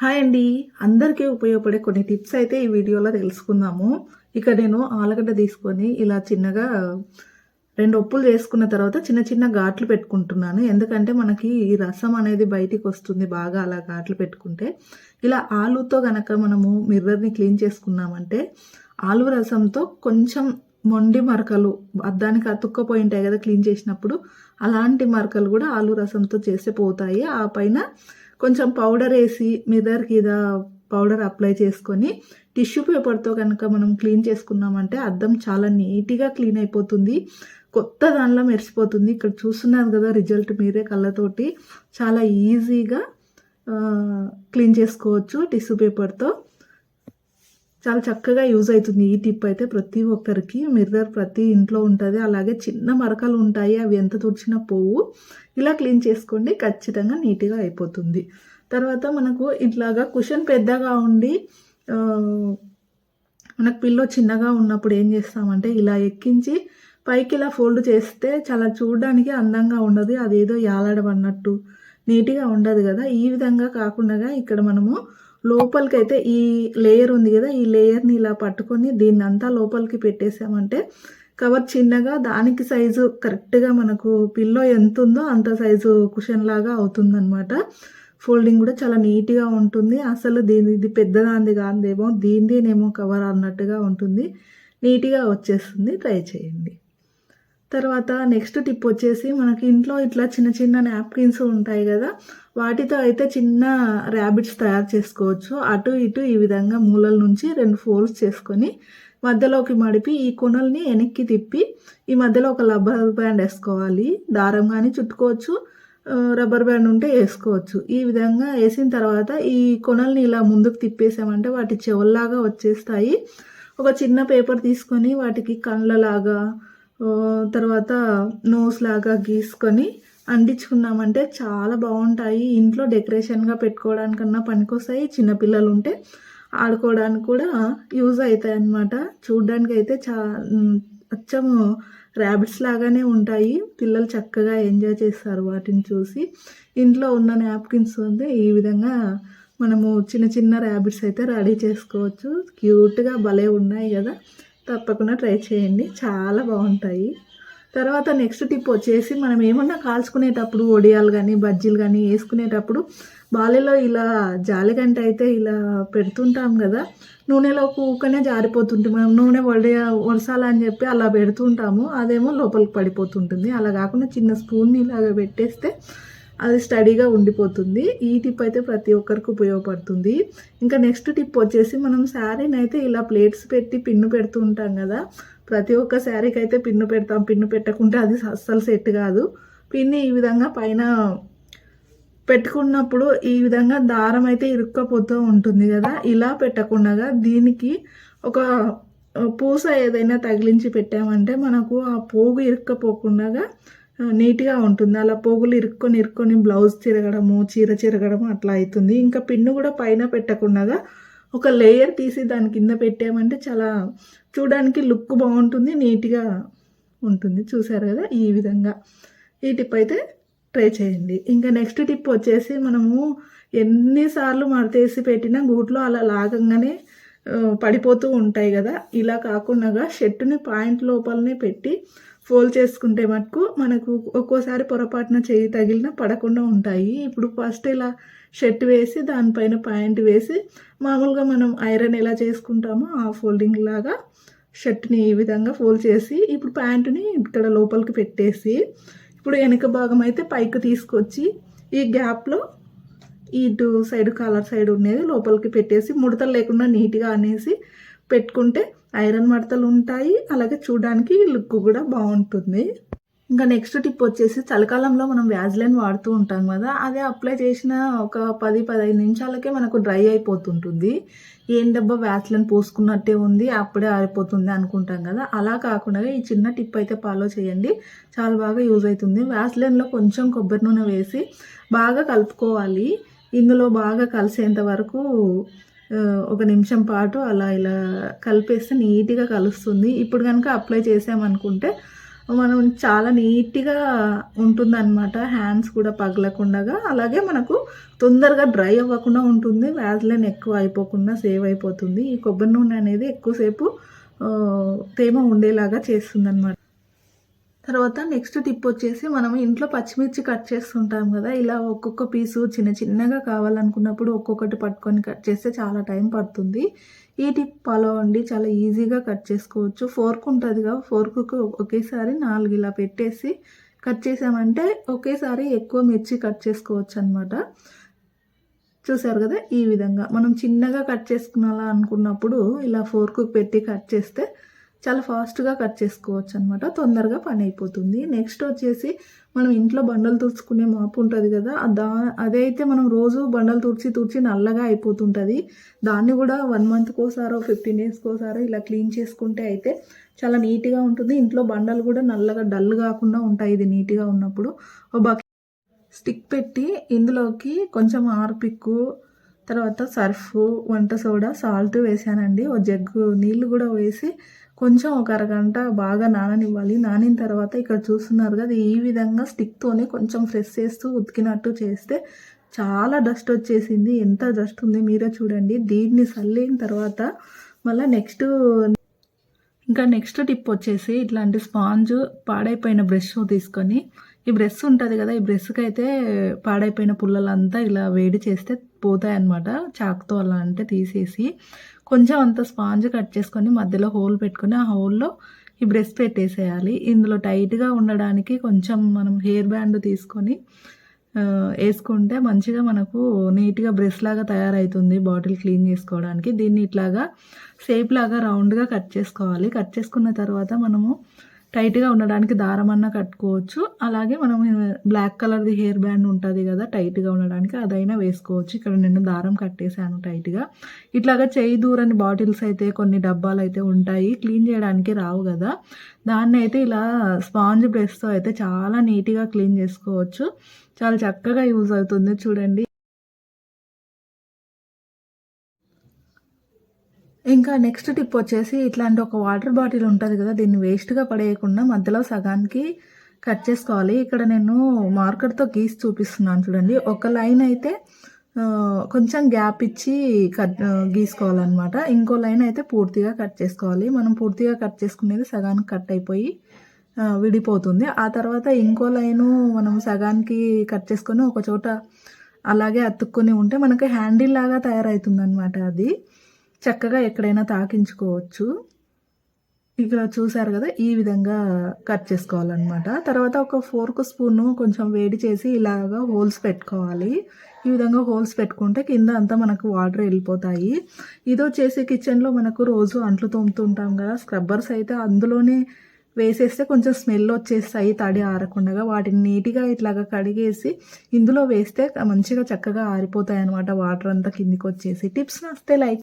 Hi అండి. అందరికీ ఉపయోగపడే కొన్ని టిప్స్ అయితే ఈ వీడియోలో తెలుసుకుందాము. ఇక నేను ఆలుగడ్డ తీసుకొని ఇలా చిన్నగా రెండు ఒప్పులు చేసుకున్న తర్వాత చిన్న చిన్న ఘాట్లు పెట్టుకుంటున్నాను. ఎందుకంటే మనకి ఈ రసం అనేది బయటికి వస్తుంది బాగా అలా ఘాట్లు పెట్టుకుంటే. ఇలా ఆలుతో గనక మనము మిర్రర్ని క్లీన్ చేసుకున్నామంటే ఆలు రసంతో కొంచెం మొండి మరకలు అద్దానికి అతుక్కపోయి ఉంటాయి కదా క్లీన్ చేసినప్పుడు అలాంటి మరకలు కూడా ఆలు రసంతో చేసే పోతాయి. ఆ పైన కొంచెం పౌడర్ వేసి మిర్రర్కి ఇదా పౌడర్ అప్లై చేసుకొని టిష్యూ పేపర్తో కనుక మనం క్లీన్ చేసుకున్నామంటే అద్దం చాలా నీట్గా క్లీన్ అయిపోతుంది. కొత్త దానిలో మెరిసిపోతుంది. ఇక్కడ చూస్తున్నారు కదా రిజల్ట్ మీరే కళ్ళతోటి. చాలా ఈజీగా క్లీన్ చేసుకోవచ్చు టిష్యూ పేపర్తో చాలా చక్కగా యూజ్ అవుతుంది. ఈ టిప్ అయితే ప్రతి ఒక్కరికి మిర్రర్ ప్రతి ఇంట్లో ఉంటుంది. అలాగే చిన్న మరకలు ఉంటాయి. అవి ఎంత తుడిచినా పోవు. ఇలా క్లీన్ చేసుకోండి. ఖచ్చితంగా నీట్గా అయిపోతుంది. తర్వాత మనకు ఇట్లాగా కుషన్ పెద్దగా ఉండి మనకు పిల్లో చిన్నగా ఉన్నప్పుడు ఏం చేస్తామంటే ఇలా ఎక్కించి పైకి ఇలా ఫోల్డ్ చేస్తే చాలా చూడడానికి అందంగా ఉండదు. అదేదో యాలాడమన్నట్టు నీట్గా ఉండదు కదా. ఈ విధంగా కాకుండా ఇక్కడ మనము లోపలికి అయితే ఈ లేయర్ ఉంది కదా ఈ లేయర్ని ఇలా పట్టుకొని దీన్ని అంతా లోపలికి పెట్టేసామంటే కవర్ చిన్నగా దానికి సైజు కరెక్ట్గా మనకు పిల్లో ఎంత ఉందో అంత సైజు కుషన్ లాగా అవుతుందన్నమాట. ఫోల్డింగ్ కూడా చాలా నీట్గా ఉంటుంది. అసలు దీని ఇది పెద్దదాంది కాదేమో దీనిదేనేమో కవర్ అన్నట్టుగా ఉంటుంది. నీట్గా వచ్చేస్తుంది. ట్రై చేయండి. తర్వాత నెక్స్ట్ టిప్ వచ్చేసి మనకి ఇంట్లో ఇట్లా చిన్న చిన్న నాప్కిన్స్ ఉంటాయి కదా వాటితో అయితే చిన్న ర్యాబిట్స్ తయారు చేసుకోవచ్చు. అటు ఇటు ఈ విధంగా మూలల నుంచి రెండు ఫోల్డ్స్ చేసుకొని మధ్యలోకి మడిపి ఈ కొనల్ని వెనక్కి తిప్పి ఈ మధ్యలో ఒక రబ్బర్ బ్యాండ్ వేసుకోవాలి. దారం కానీ చుట్టుకోవచ్చు రబ్బర్ బ్యాండ్ ఉంటే వేసుకోవచ్చు. ఈ విధంగా వేసిన తర్వాత ఈ కొనల్ని ఇలా ముందుకు తిప్పేసామంటే వాటి చెవుల్లాగా వచ్చేస్తాయి. ఒక చిన్న పేపర్ తీసుకొని వాటికి కళ్ళలాగా తర్వాత నోస్ లాగా గీసుకొని అంటించుకున్నామంటే చాలా బాగుంటాయి. ఇంట్లో డెకరేషన్గా పెట్టుకోవడానికన్నా పనికొస్తాయి. చిన్నపిల్లలు ఉంటే ఆడుకోవడానికి కూడా యూజ్ అవుతాయి అన్నమాట చూడ్డానికి అయితే చా అచ్చము ర్యాబిట్స్ లాగానే ఉంటాయి. పిల్లలు చక్కగా ఎంజాయ్ చేస్తారు వాటిని చూసి. ఇంట్లో ఉన్న నాప్కిన్స్ ఉంది ఈ విధంగా మనము చిన్న చిన్న ర్యాబిట్స్ అయితే రెడీ చేసుకోవచ్చు. క్యూట్గా భలే ఉన్నాయి కదా. తప్పకుండా ట్రై చేయండి. చాలా బాగుంటాయి. తర్వాత నెక్స్ట్ టిప్ వచ్చేసి మనం ఏమన్నా కాల్చుకునేటప్పుడు వడియాలు కానీ బజ్జీలు కానీ వేసుకునేటప్పుడు బాలెలో ఇలా జాలిగంట అయితే ఇలా పెడుతుంటాం కదా. నూనెలో ఊకనే జారిపోతుంటుంది. మనం నూనె వడి వరసాలని చెప్పి అలా పెడుతుంటాము. అదేమో లోపలికి పడిపోతుంటుంది. అలా కాకుండా చిన్న స్పూన్ని ఇలాగ పెట్టేస్తే అది స్టడీగా ఉండిపోతుంది. ఈ టిప్ అయితే ప్రతి ఒక్కరికి ఉపయోగపడుతుంది. ఇంకా నెక్స్ట్ టిప్ వచ్చేసి మనం శారీని అయితే ఇలా ప్లేట్స్ పెట్టి పిన్ను పెడుతూ ఉంటాం కదా. ప్రతి ఒక్క శారీకి అయితే పిన్ను పెడతాం. పిన్ను పెట్టకుంటే అది అస్సలు సెట్ కాదు. పిన్ని ఈ విధంగా పైన పెట్టుకున్నప్పుడు ఈ విధంగా దారం అయితే ఇరుక్కపోతూ ఉంటుంది కదా. ఇలా పెట్టకుండా దీనికి ఒక పూస ఏదైనా తగిలించి పెట్టామంటే మనకు ఆ పోగు ఇరుక్కపోకుండా నీట్గా ఉంటుంది. అలా పోగులు ఇరుక్కొని ఇరుక్కొని బ్లౌజ్ తిరగడము చీర చిరగడము అట్లా అవుతుంది ఇంకా పిన్ను కూడా పైన పెట్టకుండా ఒక లేయర్ తీసి దాని కింద పెట్టామంటే చాలా చూడడానికి లుక్ బాగుంటుంది నీట్గా ఉంటుంది. చూసారు కదా ఈ విధంగా. ఈ టిప్ అయితే ట్రై చేయండి. ఇంకా నెక్స్ట్ టిప్ వచ్చేసి మనము ఎన్నిసార్లు మడతేసి పెట్టినా గూట్లో అలా లాగంగానే పడిపోతూ ఉంటాయి కదా. ఇలా కాకుండా షర్టుని పాయింట్ లోపలనే పెట్టి ఫోల్డ్ చేసుకుంటే మటుకు మనకు ఒక్కోసారి పొరపాటున చేయి తగిలిన పడకుండా ఉంటాయి. ఇప్పుడు ఫస్ట్ ఇలా షర్ట్ వేసి దానిపైన ప్యాంట్ వేసి మామూలుగా మనం ఐరన్ ఎలా చేసుకుంటామో ఆ ఫోల్డింగ్ లాగా షర్ట్ని ఈ విధంగా ఫోల్డ్ చేసి ఇప్పుడు ప్యాంటుని ఇక్కడ లోపలికి పెట్టేసి ఇప్పుడు వెనక భాగం అయితే పైకి తీసుకొచ్చి ఈ గ్యాప్లో ఇటు సైడ్ కాలర్ సైడ్ ఉండేది లోపలికి పెట్టేసి ముడతలు లేకుండా నీట్గా అనేసి పెట్టుకుంటే ఐరన్ మడతలు ఉంటాయి. అలాగే చూడడానికి లుక్ కూడా బాగుంటుంది. ఇంకా నెక్స్ట్ టిప్ వచ్చేసి చలికాలంలో మనం వ్యాజ్లైన్ వాడుతూ ఉంటాం కదా అదే అప్లై చేసిన ఒక పది పదహైదు నిమిషాలకే మనకు డ్రై అయిపోతుంటుంది. ఏం డబ్బా వ్యాజ్లైన్ పోసుకున్నట్టే ఉంది అప్పుడే ఆరిపోతుంది అనుకుంటాం కదా. అలా కాకుండా ఈ చిన్న టిప్ అయితే ఫాలో చేయండి. చాలా బాగా యూజ్ అవుతుంది. వ్యాజ్లైన్లో కొంచెం కొబ్బరి నూనె వేసి బాగా కలుపుకోవాలి. ఇందులో బాగా కలిసేంత వరకు ఒక నిమిషం పాటు అలా ఇలా కలిపేస్తే నీట్గా కలుస్తుంది. ఇప్పుడు కనుక అప్లై చేసామనుకుంటే మనం చాలా నీట్గా ఉంటుందన్నమాట. హ్యాండ్స్ కూడా పగలకుండా అలాగే మనకు తొందరగా డ్రై అవ్వకుండా ఉంటుంది. వ్యాజ్లైన్ ఎక్కువ అయిపోకుండా సేవ్ అయిపోతుంది. ఈ కొబ్బరి నూనె అనేది ఎక్కువసేపు తేమ ఉండేలాగా చేస్తుంది అనమాట తర్వాత నెక్స్ట్ టిప్ వచ్చేసి మనం ఇంట్లో పచ్చిమిర్చి కట్ చేస్తుంటాం కదా ఇలా ఒక్కొక్క పీసు చిన్న చిన్నగా కావాలనుకున్నప్పుడు ఒక్కొక్కటి పట్టుకొని కట్ చేస్తే చాలా టైం పడుతుంది. ఈ టిప్ ఫాలో అండి చాలా ఈజీగా కట్ చేసుకోవచ్చు. ఫోర్క్ ఉంటుంది కదా ఫోర్క్కు ఒకేసారి నాలుగు ఇలా పెట్టేసి కట్ చేసామంటే ఒకేసారి ఎక్కువ మిర్చి కట్ చేసుకోవచ్చు అనమాట చూసారు కదా ఈ విధంగా. మనం చిన్నగా కట్ చేసుకున్నాలా అనుకున్నప్పుడు ఇలా ఫోర్కు పెట్టి కట్ చేస్తే చాలా ఫాస్ట్గా కట్ చేసుకోవచ్చు అనమాట తొందరగా పని అయిపోతుంది నెక్స్ట్ వచ్చేసి మనం ఇంట్లో బండలు తుడుచుకునే మాపు ఉంటుంది కదా దా అదైతే మనం రోజు బండలు తుడిచి తుడిచి నల్లగా అయిపోతుంటుంది. దాన్ని కూడా వన్ మంత్కి ఒకసారో ఫిఫ్టీన్ డేస్కి ఒకసారో ఇలా క్లీన్ చేసుకుంటే అయితే చాలా నీట్గా ఉంటుంది. ఇంట్లో బండలు కూడా నల్లగా డల్ కాకుండా ఉంటాయి ఇది నీట్గా ఉన్నప్పుడు. ఓ బకెట్ స్టిక్ పెట్టి ఇందులోకి కొంచెం ఆర్పిక్కు తర్వాత సర్ఫ్ వంట సోడా సాల్ట్ వేసానండి. ఓ జగ్గు నీళ్ళు కూడా వేసి కొంచెం ఒక అరగంట బాగా నాననివ్వాలి. నానిన తర్వాత ఇక్కడ చూస్తున్నారు కదా ఈ విధంగా స్టిక్తోనే కొంచెం ఫ్రెష్ చేస్తూ ఉతికినట్టు చేస్తే చాలా డస్ట్ వచ్చేసింది. ఎంత డస్ట్ ఉంది మీరే చూడండి. దీన్ని చల్లిన తర్వాత మళ్ళీ నెక్స్ట్ ఇంకా నెక్స్ట్ టిప్ వచ్చేసి ఇట్లాంటి స్పాంజ్ పాడైపోయిన బ్రష్ తీసుకొని ఈ బ్రష్ ఉంటుంది కదా ఈ బ్రష్కి అయితే పాడైపోయిన పుల్లలంతా ఇలా వేడి చేస్తే పోతాయి అన్నమాట చాకుతో అలా అంటే తీసేసి కొంచెం అంత స్పాంజ్ కట్ చేసుకొని మధ్యలో హోల్ పెట్టుకొని ఆ హోల్లో ఈ బ్రష్ పెట్టేసేయాలి. ఇందులో టైట్గా ఉండడానికి కొంచెం మనం హెయిర్ బ్యాండ్ తీసుకొని వేసుకుంటే మంచిగా మనకు నీట్గా బ్రెస్ లాగా తయారవుతుంది బాటిల్ క్లీన్ చేసుకోవడానికి. దీన్ని ఇట్లాగా షేప్ లాగా రౌండ్గా కట్ చేసుకోవాలి. కట్ చేసుకున్న తర్వాత మనము టైట్గా ఉండడానికి దారం అన్నా కట్టుకోవచ్చు. అలాగే మనం బ్లాక్ కలర్ది హెయిర్ బ్యాండ్ ఉంటుంది కదా టైట్గా ఉండడానికి అదైనా వేసుకోవచ్చు. ఇక్కడ నేను దారం కట్టేశాను టైట్గా. ఇట్లాగా చేయి దూరని బాటిల్స్ అయితే కొన్ని డబ్బాలు అయితే ఉంటాయి. క్లీన్ చేయడానికి రావు కదా. దాన్ని అయితే ఇలా స్పాంజ్ బ్రష్తో అయితే చాలా నీట్గా క్లీన్ చేసుకోవచ్చు. చాలా చక్కగా యూజ్ అవుతుంది. చూడండి. ఇంకా నెక్స్ట్ టిప్ వచ్చేసి ఇట్లాంటి ఒక వాటర్ బాటిల్ ఉంటుంది కదా దీన్ని వేస్ట్గా పడేయకుండా మధ్యలో సగానికి కట్ చేసుకోవాలి. ఇక్కడ నేను మార్కర్తో గీసి చూపిస్తున్నాను చూడండి. ఒక లైన్ అయితే కొంచెం గ్యాప్ ఇచ్చి కట్ గీసుకోవాలన్నమాట. ఇంకో లైన్ అయితే పూర్తిగా కట్ చేసుకోవాలి. మనం పూర్తిగా కట్ చేసుకునేది సగానికి కట్ అయిపోయి విడిపోతుంది. ఆ తర్వాత ఇంకో లైను మనం సగానికి కట్ చేసుకొని ఒక చోట అలాగే అతుక్కొని ఉంటే మనకి హ్యాండిల్ లాగా తయారవుతుంది అనమాట అది. చక్కగా ఎక్కడైనా తాకించుకోవచ్చు. ఇక్కడ చూసారు కదా ఈ విధంగా కట్ చేసుకోవాలన్నమాట. తర్వాత ఒక ఫోర్క్ స్పూన్ కొంచెం వేడి చేసి ఇలాగా హోల్స్ పెట్టుకోవాలి. ఈ విధంగా హోల్స్ పెట్టుకుంటే కింద అంతా మనకు వాటర్ వెళ్ళిపోతాయి. ఇది వచ్చేసి కిచెన్లో మనకు రోజు అంట్లు తోముతుంటాం కదా స్క్రబ్బర్స్ అయితే అందులోనే వేసేస్తే కొంచెం స్మెల్ వచ్చేస్తాయి తడి ఆరకుండా వాటిని నీట్గా ఇట్లాగా కడిగేసి ఇందులో వేస్తే మంచిగా చక్కగా ఆరిపోతాయి అనమాట వాటర్ అంతా కిందికి వచ్చేసి. Tips నస్తే like